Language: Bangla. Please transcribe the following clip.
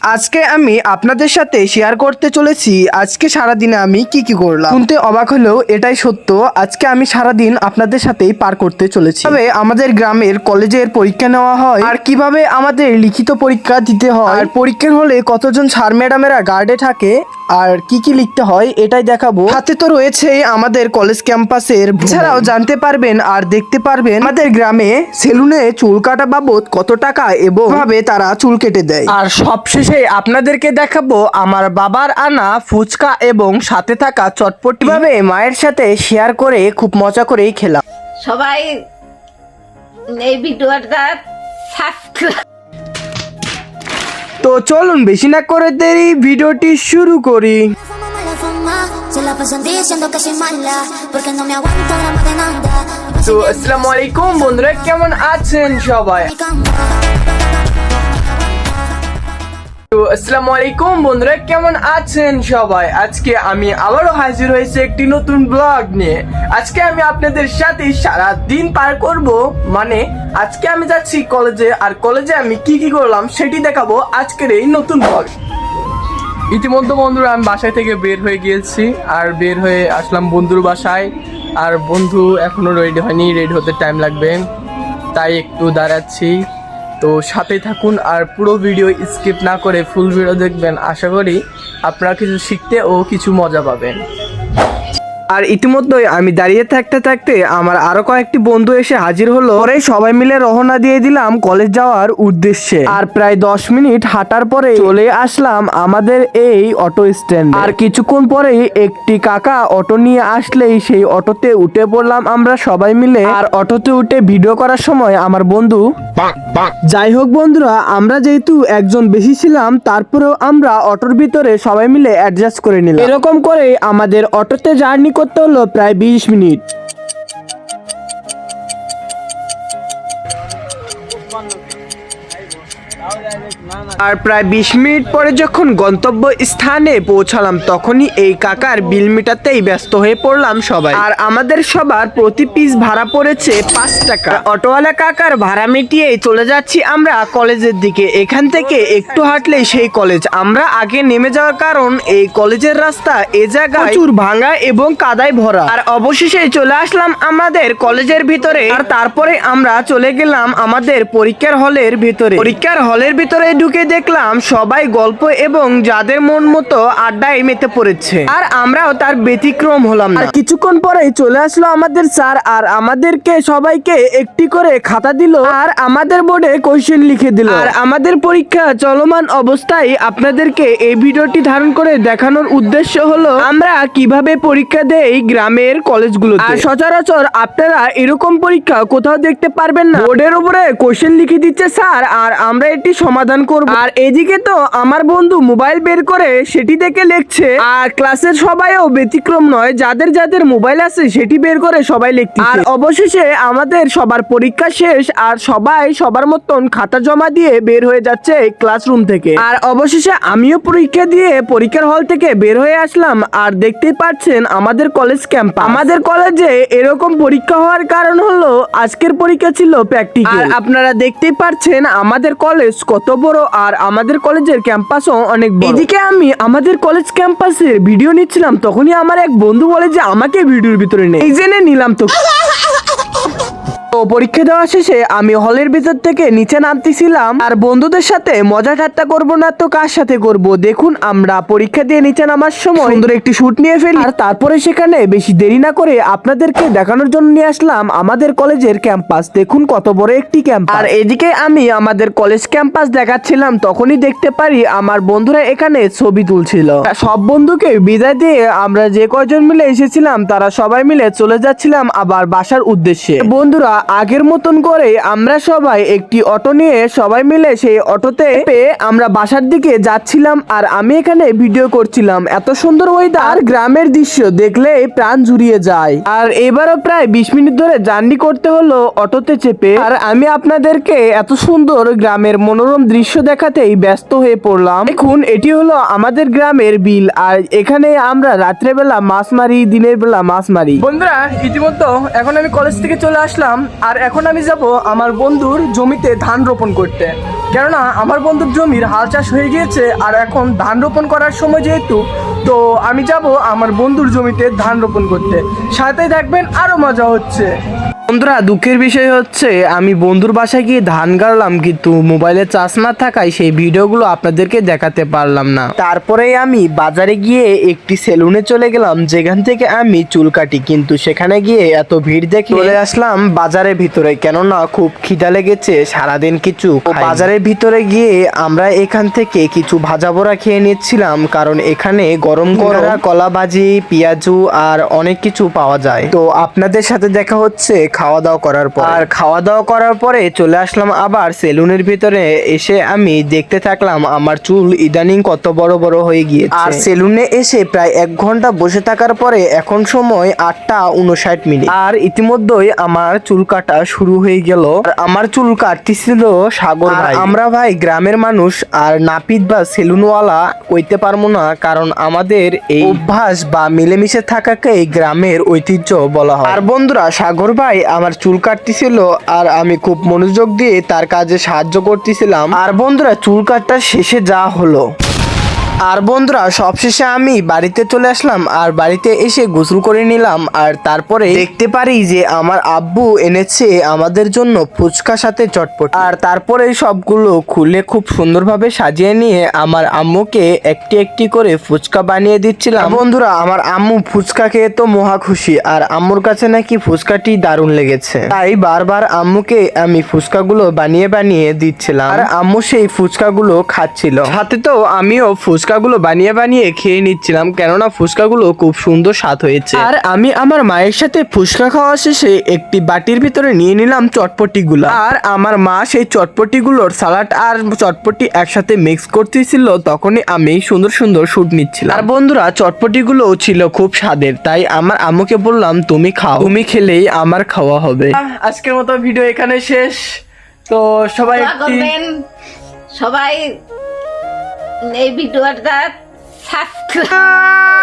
আজকে আমি আপনাদের সাথে শেয়ার করতে চলেছি। আজকে সারাদিনে আমি কি কি করলাম? শুনতে অবাক হলেও এটাই সত্য। আজকে আমি সারাদিন আপনাদের সাথেই পার করতে চলেছি। তবে আমাদের গ্রামের কলেজের পরীক্ষা নেওয়া হয় আর কীভাবে আমাদের লিখিত পরীক্ষা দিতে হয়? আর পরীক্ষা হলে কতজন স্যার ম্যাডামেরা গার্ডে থাকে? আর কি কি লিখতে হয় এটাই দেখাবো। হাতে তো রয়েছে আমাদের কলেজ ক্যাম্পাসের এছাড়াও জানতে পারবেন আর দেখতে পারবেন আমাদের গ্রামে সেলুনে চুল কাটা বাবদ কত টাকা এবং ভাবে তারা চুল কেটে দেয়। আর সবশেষে আপনাদেরকে দেখাবো আমার বাবার আনা ফুচকা এবং সাথে থাকা চটপটি। ভাবে মায়ের সাথে শেয়ার করে খুব মজা করেই খেলাম। সবাই এই ভিডিওটা সাবস্ক্রাইব তো চলুন বেশি না করে দেরি, ভিডিওটি শুরু করি। তো, আসসালামু আলাইকুম বন্ধুরা, কেমন আছেন সবাই? তো আসসালামু আলাইকুম বন্ধুরা, কেমন আছেন সবাই? আজকে আমি আবারও হাজির হয়েছে একটি নতুন ব্লগ নিয়ে। আজকে আমি আপনাদের সাথে সারা দিন পার করব মানে আজকে আমি যাচ্ছি কলেজে আর কলেজে আমি কি কি করলাম সেটি দেখাবো আজকের এই নতুন ব্লগ ইতিমধ্যে বন্ধুরা, আমি বাসায় থেকে বের হয়ে গিয়েছি, আর বের হয়ে আসলাম বন্ধুর বাসায়। আর বন্ধু এখনও রেডি হয়নি রেডি হতে টাইম লাগবে। তাই একটু দাঁড়াচ্ছি। তো সাথে থাকুন আর পুরো ভিডিও স্কিপ না করে ফুল ভিডিও দেখবেন। আশা করি আপনারা কিছু শিখতে ও কিছু মজা পাবেন। আর ইতিমধ্যেই আমি দাঁড়িয়ে থাকতে থাকতে আমার আরও কয়েকটি বন্ধু এসে হাজির হলো। পরে সবাই মিলে রওনা দিয়ে দিলাম কলেজ যাওয়ার উদ্দেশ্যে। আর প্রায় দশ মিনিট হাঁটার পরে চলে আসলাম আমাদের এই অটো স্ট্যান্ড। আর কিছুক্ষণ পরেই একটি কাকা অটো নিয়ে আসলেই সেই অটোতে উঠে পড়লাম আমরা সবাই মিলে। আর অটোতে উঠে ভিডিও করার সময় আমার বন্ধু যাই হোক বন্ধুরা আমরা যেহেতু একজন বেশি ছিলাম তারপরেও আমরা অটোর ভিতরে সবাই মিলে অ্যাডজাস্ট করে নিলাম। এরকম করে আমাদের অটোতে জার্নি করতে হলো প্রায় বিশ মিনিট। আর প্রায় বিশ মিনিট পরে যখন গন্তব্য স্থানে পৌঁছালাম, তখনই এই কাকার বিল মিটাতেই ব্যস্ত হয়ে পড়লাম সবাই। আর আমাদের সবার প্রতি পিস ভাড়া পড়েছে পাঁচ টাকা। অটোওয়ালা কাকার ভাড়া মিটিয়ে চলে যাচ্ছি আমরা কলেজের দিকে। এখান থেকে একটু হাঁটলেই সেই কলেজ। আমরা আগে নেমে যাওয়ার কারণ, এই কলেজের রাস্তা এ জায়গায় প্রচুর ভাঙা এবং কাদায় ভরা। আর অবশেষে চলে আসলাম আমাদের কলেজের ভিতরে। আর তারপরে আমরা চলে গেলাম আমাদের পরীক্ষার হলের ভিতরে। পরীক্ষার হলের ভিতরে ঢুকে দেখলাম সবাই গল্প এবং যাদের মন মতো আড্ডায় মেতে পড়েছে। আর আমরাও তার ব্যতিক্রম হলাম না। কিছুক্ষণ পরেই চলে আসলো আমাদের স্যার আর আমাদেরকে সবাইকে একটি করে খাতা দিল আর আমাদের বোর্ডে কোশ্চেন লিখে দিল। আর আমাদের পরীক্ষা চলমান অবস্থায় আপনাদেরকে এই ভিডিওটি ধারণ করে দেখানোর উদ্দেশ্য হলো, আমরা কীভাবে পরীক্ষা দেই গ্রামের কলেজগুলো আর সচরাচর আপনারা এরকম পরীক্ষা কোথাও দেখতে পারবেন না। বোর্ডের উপরে কোশ্চেন লিখে দিচ্ছে স্যার আর আমরা এটি সমাধান করব। আর এদিকে তো আমার বন্ধু মোবাইল বের করে সেটি দেখে লিখছে আর ক্লাসের সবাইও ব্যতিক্রম নয় যাদের যাদের মোবাইল আছে সেটি বের করে সবাই লিখছে আর অবশেষে আমাদের সবার পরীক্ষা শেষ আর সবাই সবার মতন খাতা জমা দিয়ে বের হয়ে যাচ্ছে ক্লাসরুম থেকে। আর অবশেষে আমিও পরীক্ষা দিয়ে পরীক্ষার হল থেকে বের হয়ে আসলাম আর দেখতেই পাচ্ছেন আমাদের কলেজ ক্যাম্প আমাদের কলেজে এরকম পরীক্ষা হওয়ার কারণ হলো আজকের পরীক্ষা ছিল প্র্যাকটিক্যাল আপনারা দেখতেই পাচ্ছেন আমাদের কলেজ কত বড় আর আমাদের কলেজের ক্যাম্পাসও অনেক বড়। এদিকে আমি আমাদের কলেজ ক্যাম্পাসের ভিডিও নিচ্ছিলাম তখনই আমার এক বন্ধু বলে যে আমাকে ভিডিওর ভিতরে নেই এই জেনে নিলাম তো। তো পরীক্ষা দেওয়া শেষে আমি হলের ভিতর থেকে নিচে নামতেছিলাম আর বন্ধুদের সাথে মজা ঠাট্টা করব না তো কার সাথে করব? দেখুন, আমরা পরীক্ষা দিয়ে নিচে নামার সময় সুন্দর একটি শুট নিয়ে ফেলি। আর তারপরে সেখানে বেশি দেরি না করে আপনাদেরকে দেখানোর জন্য নিয়ে আসলাম আমাদের কলেজের ক্যাম্পাস। দেখুন কত বড় একটি ক্যাম্পাস। আর এদিকে আমি আমাদের কলেজ ক্যাম্পাস দেখাচ্ছিলাম, তখনই দেখতে পারি আমার বন্ধুরা এখানে ছবি তুলছিল। সব বন্ধুকে বিদায় দিয়ে আমরা যে কয়জন মিলে এসেছিলাম, তারা সবাই মিলে চলে যাচ্ছিলাম আবার বাসার উদ্দেশ্যে। বন্ধুরা আগের মতন করে আমরা সবাই একটি অটো নিয়ে সবাই মিলে সেই অটোতে পেয়ে আমরা বাসার দিকে যাচ্ছিলাম আর আমি এখানে ভিডিও করছিলাম। এত সুন্দর ওয়েদার গ্রামের দৃশ্য দেখলে প্রাণ জুড়িয়ে যায়। আর এবারও প্রায় বিশ মিনিট ধরে জার্নি করতে হলো অটোতে চেপে। আর আমি আপনাদেরকে এত সুন্দর গ্রামের মনোরম দৃশ্য দেখাতেই ব্যস্ত হয়ে পড়লাম। দেখুন, এটি হলো আমাদের গ্রামের বিল আর এখানে আমরা রাত্রেবেলা মাছ মারি, দিনের বেলা মাছ মারি। বন্ধুরা, ইতিমধ্যে এখন আমি কলেজ থেকে চলে আসলাম। আর এখন আমি যাব আমার বন্ধুর জমিতে ধান রোপণ করতে। কেননা আমার বন্ধুর জমির হাল চাষ হয়ে গিয়েছে আর এখন ধান রোপণ করার সময় যেহেতু, তো আমি যাব আমার বন্ধুর জমিতে ধান রোপণ করতে। সাথে দেখবেন আরও মজা হচ্ছে। বন্ধুরা দুঃখের বিষয় হচ্ছে আমি বন্ধুর বাসায় গিয়ে ধান গাড়লাম কিন্তু মোবাইলে চার্জ না থাকায় সেই ভিডিওগুলো আপনাদেরকে দেখাতে পারলাম না। তারপরেই আমি বাজারে গিয়ে একটি সেলুনে চলে গেলাম যেখান থেকে আমি চুল কাটি কিন্তু সেখানে গিয়ে এত ভিড় দেখে চলে আসলাম বাজারের ভিতরে কেননা খুব খিদা লেগেছে সারাদিন কিছু বাজারের ভিতরে গিয়ে আমরা এখান থেকে কিছু ভাজা পোড়া খেয়ে নিচ্ছিলাম কারণ এখানে গরম গরম। কলা ভাজি পেঁয়াজু আর অনেক কিছু পাওয়া যায়। তো আপনাদের সাথে দেখা হচ্ছে খাওয়া দাওয়া করার পর। আর খাওয়া দাওয়া করার পরে চলে আসলাম আবার সেলুনের ভিতরে। এসে আমি দেখতে থাকলাম আমার চুল ইদানিং কত বড় বড় হয়ে গিয়েছে। আর সেলুনে এসে প্রায় এক ঘণ্টা বসে থাকার পরে এখন সময় আটটা উনষাট মিনিট। আর ইতিমধ্যেই আমার চুল কাটা শুরু হয়ে গেল। আর আমার চুল কাটতেছিল সাগর ভাই। আমরা ভাই গ্রামের মানুষ আর নাপিত বা সেলুনওয়ালা কইতে পারব না কারণ আমাদের এই অভ্যাস বা মিলেমিশে থাকাকে গ্রামের ঐতিহ্য বলা হয়। আর বন্ধুরা সাগর ভাই আমার চুল কাটতেছিল আর আমি খুব মনোযোগ দিয়ে তার কাজে সাহায্য করতেছিলাম। আর বন্ধুরা, চুল কাটটা শেষে যা হলো। আর বন্ধুরা, সবশেষে আমি বাড়িতে চলে আসলাম আর বাড়িতে এসে গোসল করে নিলাম আর তারপরে দেখতে পারি যে আমার আব্বু এনেছে আমাদের জন্য ফুচকা সাথে চটপট। আর তারপরে সবগুলো খুলে খুব সুন্দরভাবে সাজিয়ে নিয়ে আমার আম্মুকে একটি একটি করে ফুচকা বানিয়ে দিচ্ছিলাম। বন্ধুরা, আমার আম্মু ফুচকা খেয়ে তো মহা খুশি আর আম্মুর কাছে নাকি ফুচকাটি দারুণ লেগেছে। তাই বারবার আম্মুকে আমি ফুচকাগুলো বানিয়ে বানিয়ে দিচ্ছিলাম। আর আম্মু সেই ফুচকাগুলো খাচ্ছিল। সাথে তো আমিও ফুচকাগুলো বানিয়ে বানিয়ে খেয়ে নিচ্ছিলাম কেননা ফুচকাগুলো খুব সুন্দর স্বাদ হয়েছে। আর আমি আমার মায়ের সাথে ফুচকা খাওয়া শেষে একটি বাটির ভিতরে নিয়ে নিলাম চটপটিগুলো। আর আমার মা সেই চটপটিগুলোর সালাড আর চটপটি একসাথে মিক্স করতেছিল তখনই আমি সুন্দর সুন্দর শুট নিচ্ছিলাম। আর বন্ধুরা চটপটিগুলো ছিল খুব স্বাদের তাই আমার আম্মুকে বললাম তুমি খাও তুমি খেলেই আমার খাওয়া হবে। আজকের মতো ভিডিও এখানে শেষ। তো সবাই সবাই এই ভিডিওটা সাবস্ক্রাইব